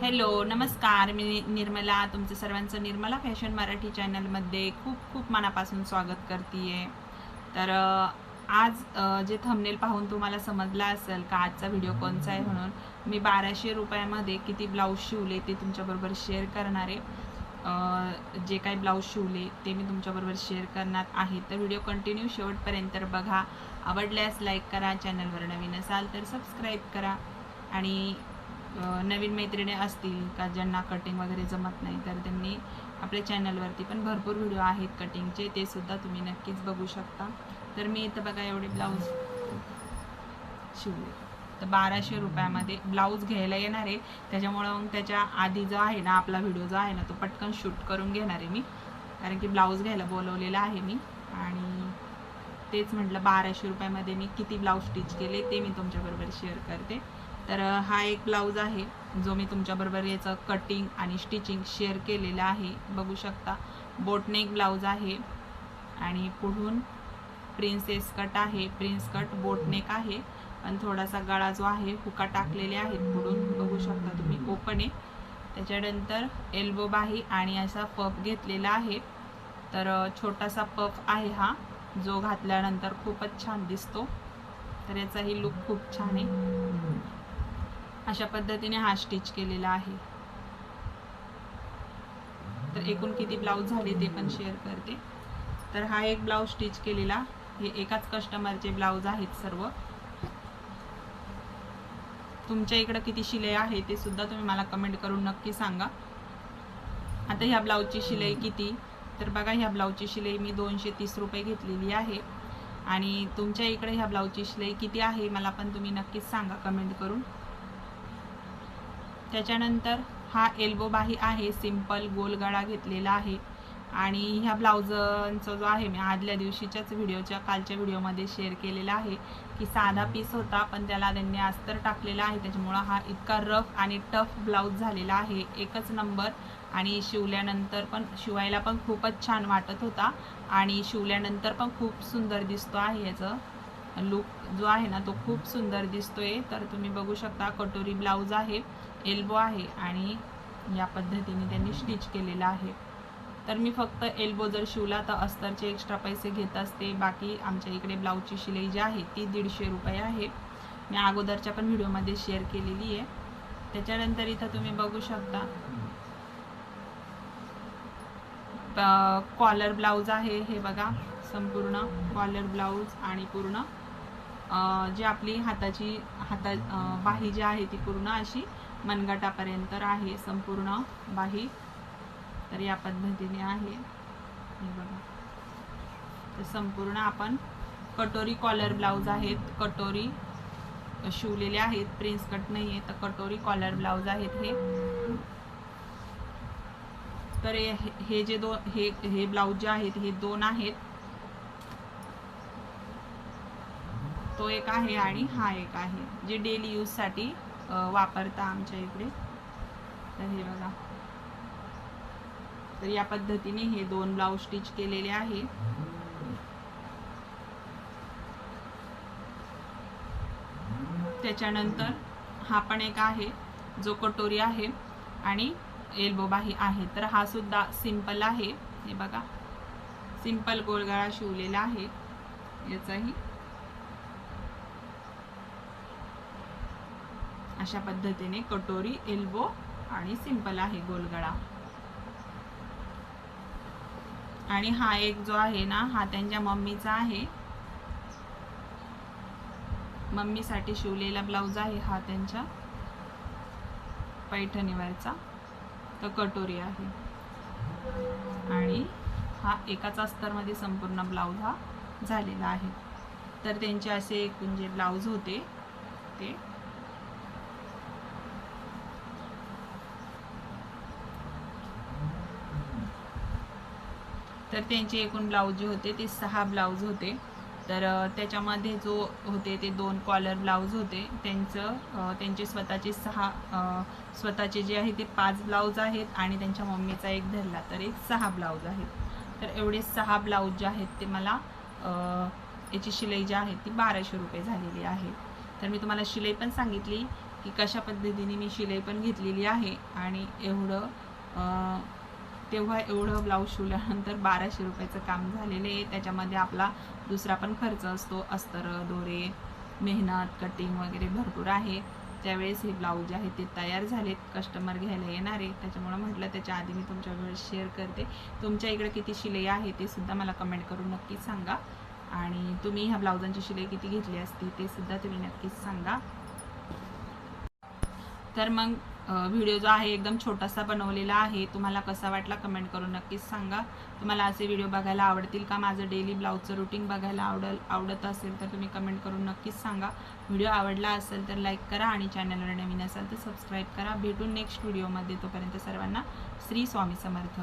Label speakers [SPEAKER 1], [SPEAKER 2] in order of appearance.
[SPEAKER 1] Hello नमस्कार. मी निर्मला तुमचं सर्वांचं निर्मला फॅशन मराठी चॅनलमध्ये खूप खूप मनापासून स्वागत करते तर आज जे थंबनेल पाहून तुम्हाला समजला असेल का आजचा व्हिडिओ कोणचा आहे म्हणून मी बाराशे रुपयामध्ये किती ब्लाऊज शिवले ते तुमच्याबरोबर शेअर करणार आहे. जे काही ब्लाऊज शिवले ते मी तुमच्याबरोबर शेअर करणार आहे. तर व्हिडिओ कंटिन्यू शेवटपर्यंत बघा. आवडल्यास लाईक करा चॅनलवर नवीन असाल तर सबस्क्राईब करा. आणि नवीन मैत्रिणी असतील का ज्यांना कटिंग वगैरे जमत नाही तर त्यांनी आपल्या चॅनलवरती पण भरपूर व्हिडिओ आहेत कटिंगचे ते सुद्धा तुम्ही नक्कीच बघू शकता. तर मी इथं बघा एवढे ब्लाऊज शिवले. तर बाराशे रुपयामध्ये ब्लाऊज घ्यायला येणार आहे. त्याच्यामुळं मग त्याच्या आधी जो आहे ना आपला व्हिडिओ जो आहे ना तो पटकन शूट करून घेणार आहे मी. कारण की ब्लाऊज घ्यायला बोलवलेला आहे मी. आणि तेच म्हटलं बाराशे रुपयामध्ये मी किती ब्लाऊज स्टिच केले ते मी तुमच्याबरोबर शेअर करते. तर हा एक ब्लाऊज आहे जो मी तुमच्याबरोबर याचं कटिंग आणि स्टिचिंग शेअर केलेलं आहे. बघू शकता बोटनेक ब्लाऊज आहे आणि पुढून प्रिन्सेस कट आहे. प्रिन्स कट बोटनेक आहे आणि थोडासा गळा जो आहे हुका टाकलेले आहेत पुढून. बघू शकता तुम्ही ओपन आहे. त्याच्यानंतर एल्बो बाही आणि असा पफ घेतलेला आहे. तर छोटासा पफ आहे हा जो घातल्यानंतर खूपच छान दिसतो. तर याचाही लुक खूप छान आहे. अशा पद्धतीने हा स्टिच केलेला आहे. तर एकूण किती ब्लाऊज झाले ते पण शेअर करते. तर हा एक ब्लाऊज स्टिच केलेला. हे एकाच कस्टमरचे ब्लाऊज आहेत सर्व. तुमच्या इकडं किती शिलाई आहे ते सुद्धा तुम्ही मला कमेंट करून नक्की सांगा. आता ह्या ब्लाऊजची शिलाई किती? तर बघा ह्या ब्लाऊजची शिलाई मी दोनशे तीस रुपये घेतलेली आहे. आणि तुमच्या इकडे ह्या ब्लाऊजची शिलाई किती आहे मला पण तुम्ही नक्कीच सांगा कमेंट करून. त्याच्यानंतर हा एल्बो बाही आहे सिंपल गोल गळा घेतलेला आहे. आणि ह्या ब्लाऊजचा जो आहे मी आदल्या दिवशीच्याच व्हिडिओच्या कालच्या व्हिडिओमध्ये शेअर केलेला आहे की साधा पीस होता पण त्याला त्यांनी अस्तर टाकलेला आहे. त्याच्यामुळं हा इतका रफ आणि टफ ब्लाऊज झालेला आहे. एकच नंबर आणि शिवल्यानंतर पण शिवायला पण खूपच छान वाटत होता आणि शिवल्यानंतर पण खूप सुंदर दिसतो आहे याचं लुक जो आहे ना तो खूप सुंदर दिसतोय. तर तुम्ही बघू शकता कटोरी ब्लाऊज आहे. एल्बो आहे आणि या पद्धतीने त्यांनी स्टिच केलेलं आहे. तर मी फक्त एल्बो जर शिवला तर अस्तरचे एक्स्ट्रा पैसे घेत असते. बाकी आमच्या इकडे ब्लाऊजची शिलाई जी आहे ती दीडशे रुपये आहे. मी अगोदरच्या पण व्हिडिओमध्ये शेअर केलेली आहे. त्याच्यानंतर इथं तुम्ही बघू शकता. कॉलर ब्लाऊज आहे. हे बघा संपूर्ण कॉलर ब्लाऊज आणि पूर्ण जी आपली हाताची हाता बाही जी आहे ती पूर्ण अशी मनगटापर्यंत आहे संपूर्ण बाही. तर या पद्धतीने आहे. हे बघा. तर संपूर्ण आपण कटोरी कॉलर ब्लाऊज आहेत. कटोरी शिवलेले आहेत. प्रिन्स कट नाही आहे तर कटोरी कॉलर ब्लाऊज आहेत हे. तर हे जे दोन हे हे ब्लाऊज जे आहेत हे दोन आहेत. तो एक आहे आणि हा एक आहे. जे डेली यूजसाठी वापरता आमच्या इकडे. तर हे बघा. तर या पद्धतीने हे दोन ब्लाऊज स्टिच केलेले आहे. त्याच्यानंतर हा पण एक आहे जो कटोरी आहे आणि एल्बो बाही आहे. तर हा सुद्धा सिंपल आहे. हे बघा. सिंपल गोळगाळा शिवलेला आहे. याचाही अशा पद्धतीने कटोरी एल्बो आणि सिंपल आहे गोलगळा आणि हा एक जो आहे ना हा त्यांच्या मम्मीचा आहे. मम्मीसाठी शिवलेला ब्लाऊज आहे हा त्यांच्या पैठणीवरचा. तर कटोरी आहे. आणि हा एकाच अस्तरमध्ये संपूर्ण ब्लाऊज हा झालेला आहे. तर त्यांचे असे एकूण जे ब्लाऊज होते ते तर त्यांचे एकूण ब्लाऊज जे होते ते सहा ब्लाऊज होते. तर त्याच्यामध्ये जो होते ते दोन कॉलर ब्लाऊज होते. त्यांचं त्यांचे स्वतःचे सहा स्वतःचे जे आहे ते पाच ब्लाऊज आहेत आणि त्यांच्या मम्मीचा एक धरला तर एक सहा ब्लाऊज आहेत. तर एवढे सहा ब्लाऊज जे आहेत ते मला याची शिलाई जी आहे ती बाराशे रुपये झालेली आहे. तर मी तुम्हाला शिलाई पण सांगितली की कशा पद्धतीने मी शिलाई पण घेतलेली आहे. आणि एवढं तेव्हा एवढं ब्लाऊज शिवल्यानंतर बाराशे रुपयाचं काम झालेलं आहे. त्याच्यामध्ये आपला दुसरा पण खर्च असतो. अस्तर दोरे मेहनत कटिंग वगैरे भरपूर आहे. त्यावेळेस हे ब्लाऊज आहे ते तयार झालेत. कस्टमर घ्यायला येणार आहे. त्याच्यामुळं म्हटलं त्याच्या आधी मी तुमच्यावर शेअर करते. तुमच्या इकडे किती शिलाई आहे ते सुद्धा मला कमेंट करून नक्कीच सांगा. आणि तुम्ही ह्या ब्लाऊजांची शिलाई किती घेतली असती ते सुद्धा तुम्ही नक्कीच सांगा. तर मग व्हिडिओ जो आहे एकदम छोटासा बनवलेला आहे. तुम्हाला कसा वाटला कमेंट करून नक्कीच सांगा. तुम्हाला असे व्हिडिओ बघायला आवडतील का? माझं डेली ब्लाऊजचं रुटीन बघायला आवडल आवडत असेल तर तुम्ही कमेंट करून नक्कीच सांगा. व्हिडिओ आवडला असेल तर लाईक करा आणि चॅनलवर नवीन असाल तर सबस्क्राईब करा. भेटून नेक्स्ट व्हिडिओमध्ये तोपर्यंत सर्वांना श्री स्वामी समर्थ.